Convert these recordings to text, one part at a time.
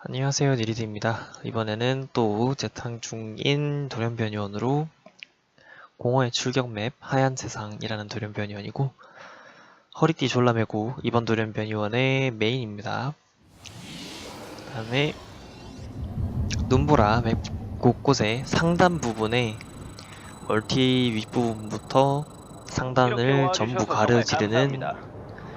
안녕하세요 니리드입니다. 이번에는 또 재탕 중인 돌연변이원으로 공허의 출격 맵 하얀 세상이라는 돌연변이원이고 허리띠 졸라매고 이번 돌연변이원의 메인입니다. 그 다음에 눈보라 맵 곳곳에 상단 부분에 멀티 윗부분부터 상단을 전부 가르지르는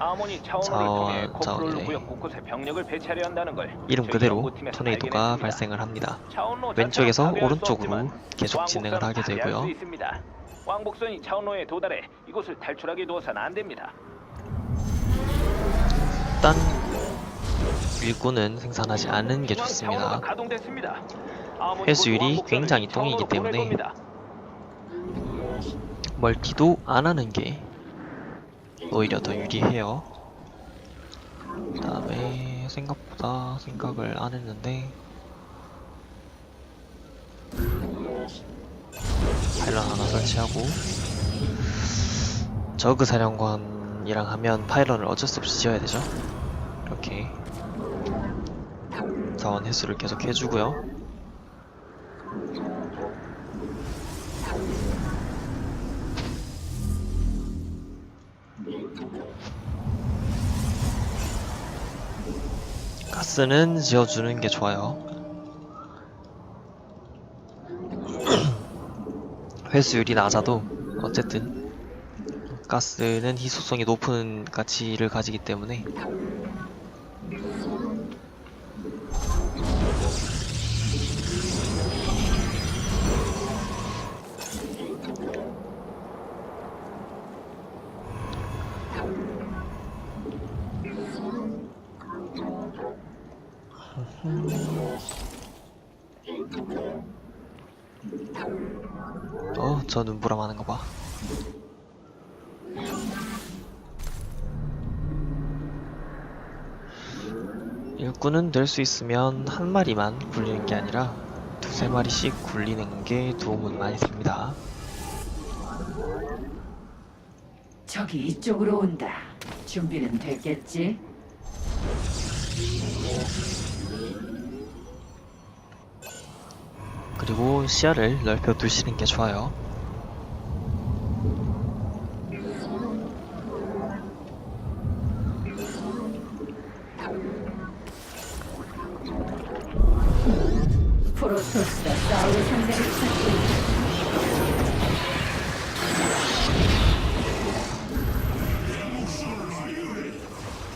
아모니 차원호를 자, 통해 자, 코프롤 네. 구역 곳곳에 병력을 배치하려 한다는 걸 이름 저희 그대로 연구팀에서 토네이도가 발견했습니다. 발생을 합니다. 차원로 왼쪽에서 자체는 파괴할 수 오른쪽으로 없지만 계속 진행을 왕복선은 하게 파괴할 되고요. 수 있습니다. 왕복선이 차원로에 도달해 이곳을 탈출하게 두어서는 안 됩니다. 일단 일꾼은 생산하지 않은 게 중앙 좋습니다. 차원로가 가동됐습니다. 아모니 회수율이 곧 왕복선을 굉장히 이 똥이기 때문에 겁니다. 멀티도 안 하는 게 오히려 더 유리해요. 그 다음에 생각보다 생각을 안 했는데 파일럿 하나 설치하고 저그 사령관이랑 하면 파일럿을 어쩔 수 없이 지어야 되죠. 이렇게 자원 횟수를 계속 해주고요. 가스는 지어주는 게 좋아요. 회수율이 낮아도 어쨌든 가스는 희소성이 높은 가치를 가지기 때문에 어, 저 눈보라 많은 거 봐. 일꾼은 될 수 있으면 한 마리만 굴리는 게 아니라 두세 마리씩 굴리는 게 도움은 많이 됩니다. 저기 이쪽으로 온다. 준비는 됐겠지? 그리고 시야를 넓혀 두시는 게 좋아요.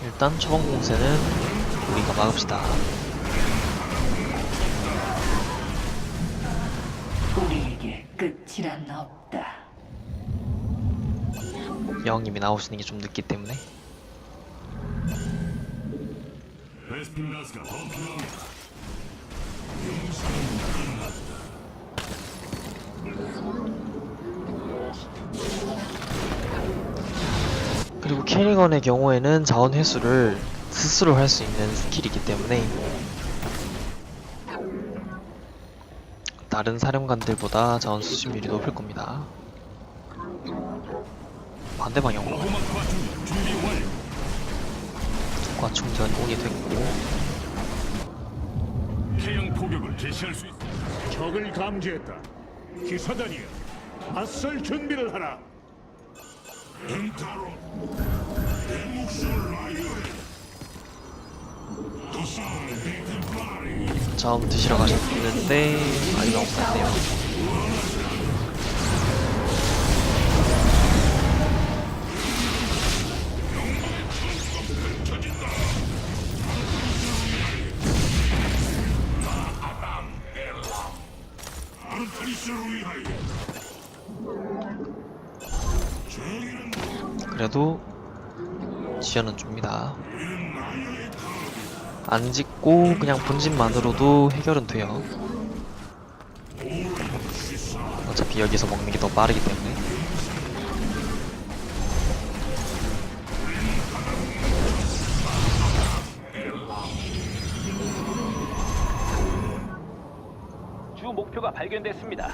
일단 초반 공세는 우리가 막읍시다. 끝이란 없다. 여왕님이 나오시는 게 좀 늦기 때문에 베스핀 가스가 더 필요합니다. 그리고 캐리건의 경우에는 자원 회수를 스스로 할 수 있는 스킬이기 때문에 다른 사령관들보다 자원 수집률이 높을 겁니다. 반대 방향으로 보호막 과충 준비 완료. 과 충전 온이 됐고 태양 포격을 개시할 수 있습니다. 적을 감지했다. 기사단이여, 맞설 준비를 하라. 엔타로 내 목숨을 라이오에 자원 드시러 가셨는데 아이가 없었네요. 그래도 지연은 줍니다. 안 짓고 그냥 본진만으로도 해결은 돼요. 어차피 여기서 먹는 게 더 빠르기 때문에. 주 목표가 발견됐습니다.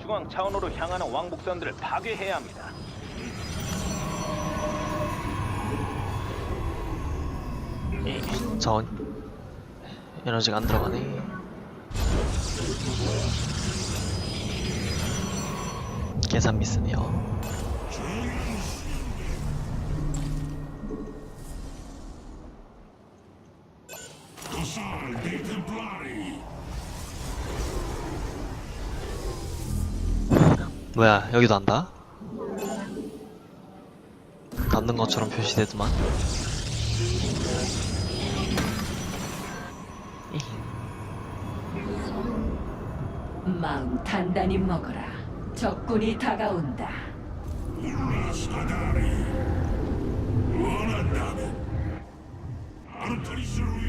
중앙 차원호로 향하는 왕복선들을 파괴해야 합니다. 자원 에너지가 안 들어가네. 계산 미스네요. 뭐야 여기도 안다? 닿는 것처럼 표시되더만 마음 단단히 먹어라. 적군이 다가온다. 원한다면 아르타리스를 위하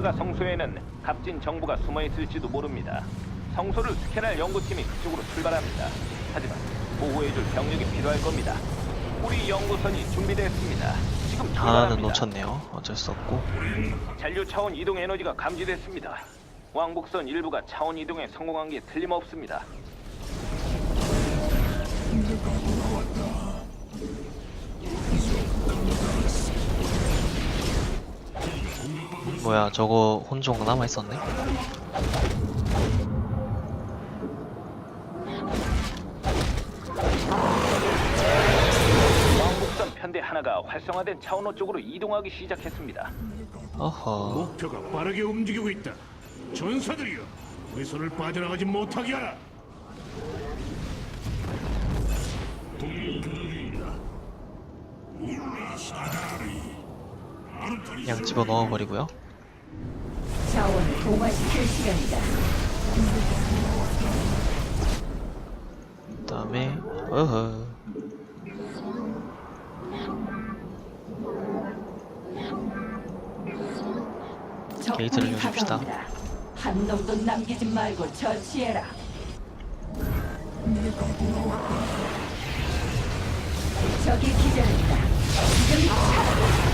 젤라가 성소에는 값진 정보가 숨어 있을지도 모릅니다. 성소를 스캔할 연구팀이 그쪽으로 출발합니다. 하지만 보호해줄 병력이 필요할 겁니다. 우리 연구선이 준비됐습니다. 지금 하나는 출발합니다. 놓쳤네요 어쩔 수 없고 잔류 차원 이동 에너지가 감지됐습니다. 왕복선 일부가 차원 이동에 성공한 게 틀림없습니다. 뭐야 저거 혼종 남아있었네? 왕복선 편대 하나가 활성화된 차원호 쪽으로 이동하기 시작했습니다. 어허 목표가 빠르게 움직이고 있다. 전사들이여, 손을 빠져나가지 못하게 하라. 그냥 집어넣어버리고요 자원을 동화시킬 시간이다. 그 다음에 어허 게이트를 열읍시다. 한 놈도 남기지 말고 처치해라. 저기 기절했다. 지금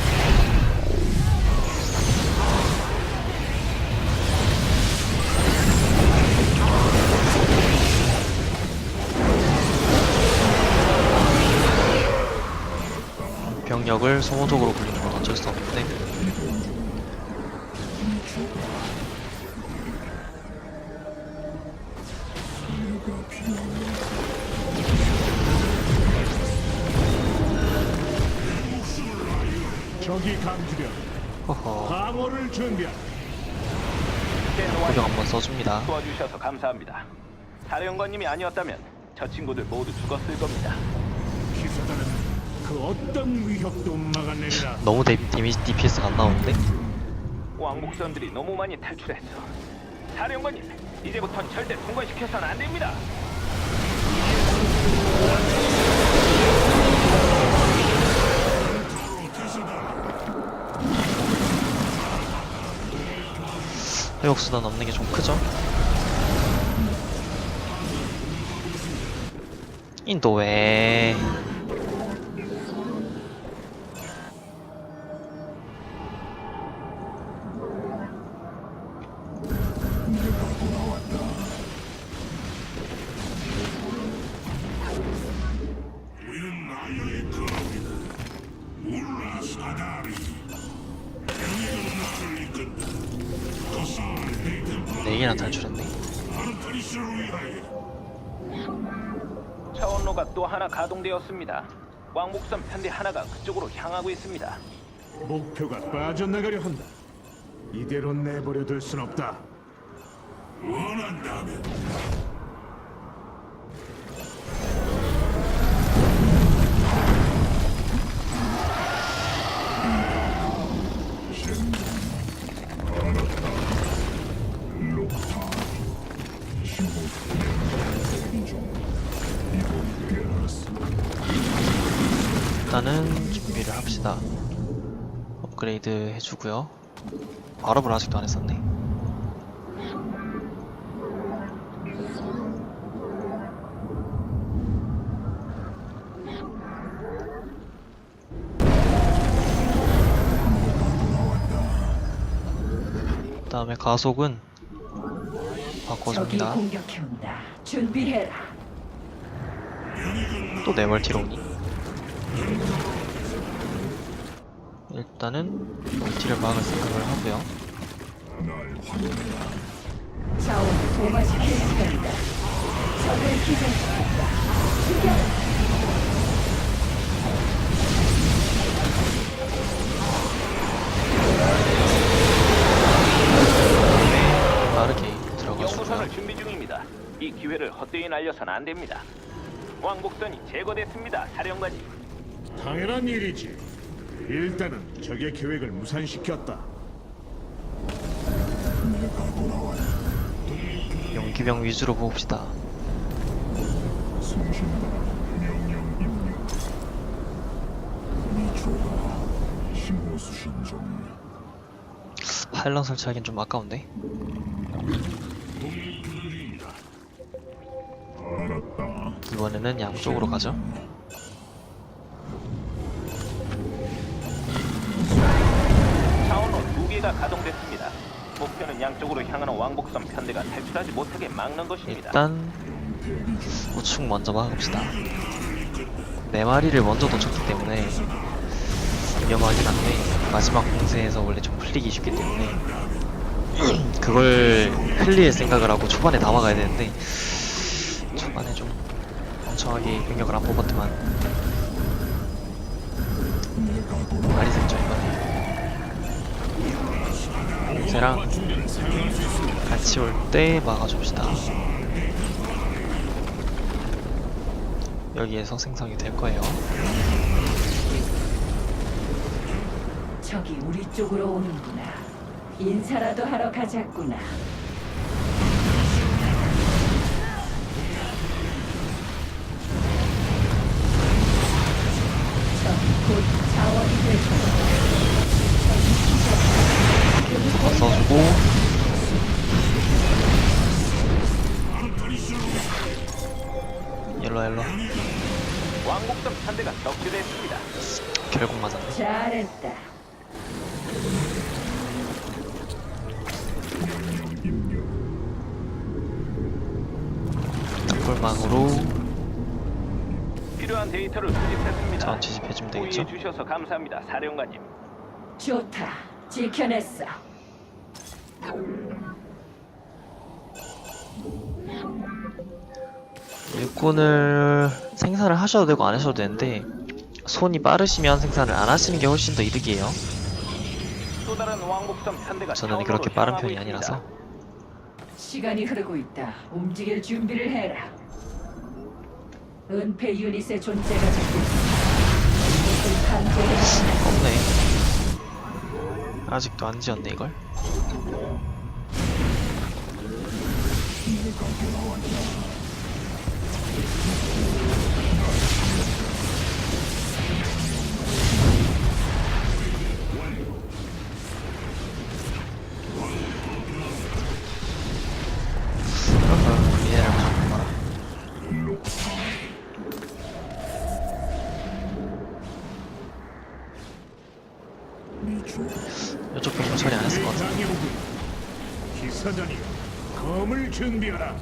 병력을 소모적으로 굴리는 건 어쩔 수 없는데 적이 감지되어 허허 방어를 고정 완료. 한번 써줍니다 도와주셔서 감사합니다. 사령관님이 아니었다면 저 친구들 모두 죽었을 겁니다. 그 어떤 위협도 막아내리라. 너무 데, 데미지 DPS가 안 나오는데? 왕복선들이 너무 많이 탈출했어. 사령관님, 이제부턴 절대 통과시켜서는 안 됩니다. 회복수단 없는 게 좀 크죠? 인도 왜? 위하여 차원로가 또 하나 가동되었습니다. 왕복선 편대 하나가 그쪽으로 향하고 있습니다. 목표가 빠져나가려 한다. 이대로 내버려둘 순 없다. 원한다면 일단은 준비를 합시다. 업그레이드 해주고요. 아랍을 아직도 안 했었네. 그 다음에 가속은 바꿔줍니다. 준비해라. 또네 멀티로 오니? 일단은 멀티를 막을 생각을 하고요. 기절시킨다. 빠르게 들어가주고요. 연구선을. 이 기회를 헛되이 날려선 안 됩니다. 왕복선이 제거됐습니다. 사령관님. 당연한 일이지. 일단은 적의 계획을 무산시켰다. 용기병 위주로 봅시다. 파일럿 설치하기엔 좀 아까운데? 이번에는 양쪽으로 가죠. 차원호 두 개가 가동됐습니다. 목표는 양쪽으로 향하는 왕복선 편대가 탈출하지 못하게 막는 것입니다. 일단 우측 먼저 막읍시다. 네 마리를 먼저 도쳤기 때문에 위험하긴 한데 마지막 공세에서 원래 좀 풀리기 쉽기 때문에 그걸 흘릴 생각을 하고 초반에 다 막아야 되는데 멍청하게 병력을 안 뽑았더만 많이 생죠 이번에 공세랑 같이 올 때 막아줍시다. 여기에서 생성이 될 거예요. 적이 우리 쪽으로 오는구나. 인사라도 하러 가자꾸나. 다. 더 써주고 일로 일로 왕복선 편대가 격추됐습니다. 결국 맞았네. 잘했다. 딱골망으로 필요한 데이터를 수집했습니다. 자원 채집해주면 되겠죠? 호의해 주셔서 감사합니다, 사령관님. 좋다. 지켜냈어. 일꾼을 생산을 하셔도 되고 안 하셔도 되는데 손이 빠르시면 생산을 안 하시는 게 훨씬 더 이득이에요. 또 다른 왕복선 편대가 저는 차원으로 그렇게 빠른 향하고 편이 있습니다. 아니라서 시간이 흐르고 있다. 움직일 준비를 해라. 은폐 유닛의 존재가. 이것을 강제해 없네. 아직도 안 지었네 이걸. 이쪽 병력 처리 안 했을 것 같아. 대장이 오군. 기사단이 검을 준비하라.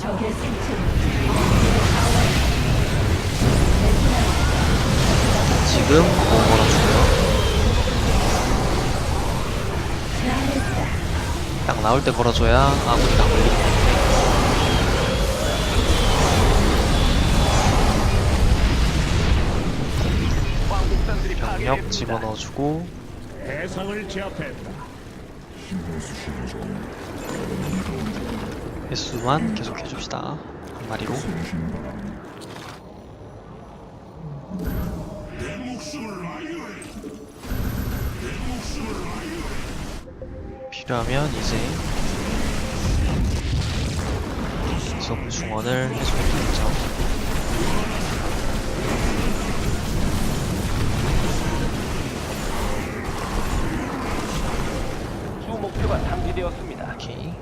적의 생체는 지금 뭐 걸어주고요. 딱 나올 때 걸어줘야 아군이 다 걸리기 병력. 집어넣어주고 대상을 제압했다. 횟수만 계속 해줍시다. 한 마리로. 필요하면 이제 계속 중원을 해주면 되겠죠.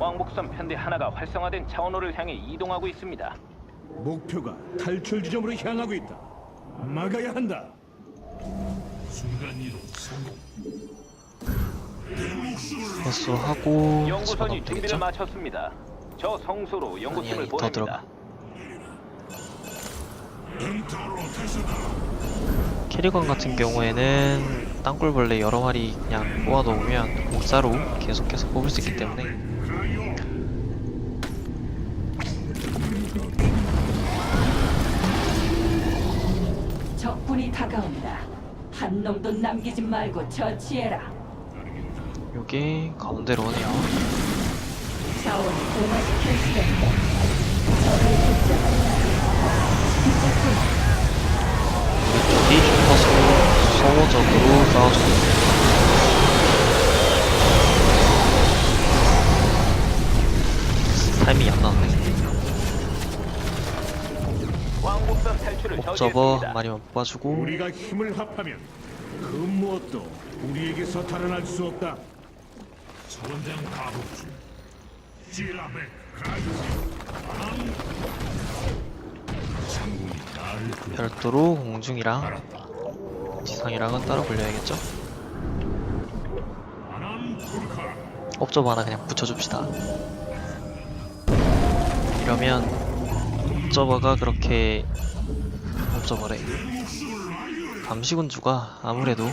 왕복선 편대 하나가 활성화된 차원호를 향해 이동하고 있습니다. 목표가 탈출 지점으로 향하고 있다. 막아야 한다. 순간 이동 성공. 회수하고 연구선이 준비를 되겠죠? 마쳤습니다. 저 성소로 연구팀을 아니, 더 보냅니다. 들어가. 캐리건 같은 경우에는 땅굴벌레 여러 마리 그냥 모아놓으면 공짜로 계속해서 뽑을 수 있기 때문에 적군이 다가온다. 한 놈도 남기지 말고 처치해라. 요게 가운데로 오네요 자원이 공화시킬 시간이다. 적을 좀더 소호, 소호적으로 싸워줍니다 타이밍이 안 나왔네 옵저버 한. 마리만 뽑아주고 우리가 힘을 합하면 그 무엇도 우리에게서 달아날 수 없다. 선장 가복 중. 지라백. 장군이 나를 그 별도로 공중이랑 지상이랑은 따로 굴려야겠죠? 불카. 옵저버 하나 그냥 붙여줍시다 이러면 옵저버가 그렇게 옵저버래. 감시군주가 아무래도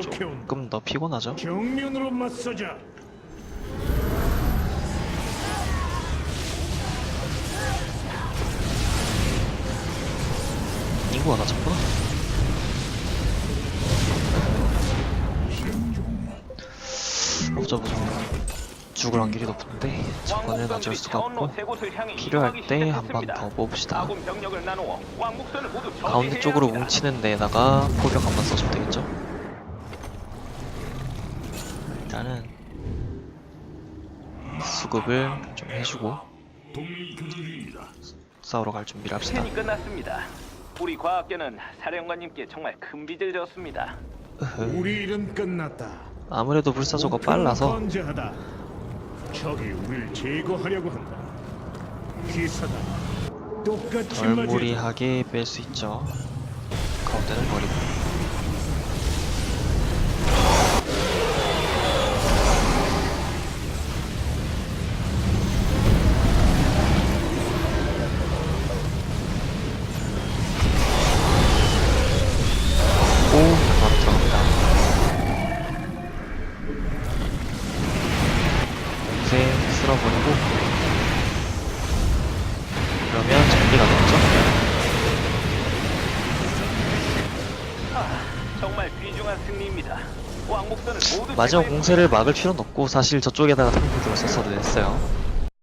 조금 더 피곤하죠? 정면으로 맞서자. 인구가 낮았구나. 옵저버 좀 죽을 확률이 높은데 저거는 어쩔 수가 없고 필요할 때 한 번 더 뽑읍시다 아군 병력을 나누어 왕복선을 모두 가운데 쪽으로. 뭉치는 데다가 포격 한 번 써주면 되겠죠? 일단은 수급을 좀 해주고. 싸우러 갈 준비를 합시다 끝났습니다. 우리 과학계는 사령관님께 정말 큰 빚을 졌습니다. 우리 일은 끝났다. 아무래도 불사조가 빨라서 건재하다. 적이 우릴 제거하려고 한다. 기사다. 똑같이 맞이. 덜무리하게 뺄 수 있죠 가운데는 버리고 마지막. 공세를 막을 필요는 없고 사실 저쪽에다가 탱크들을 썼어도 됐어요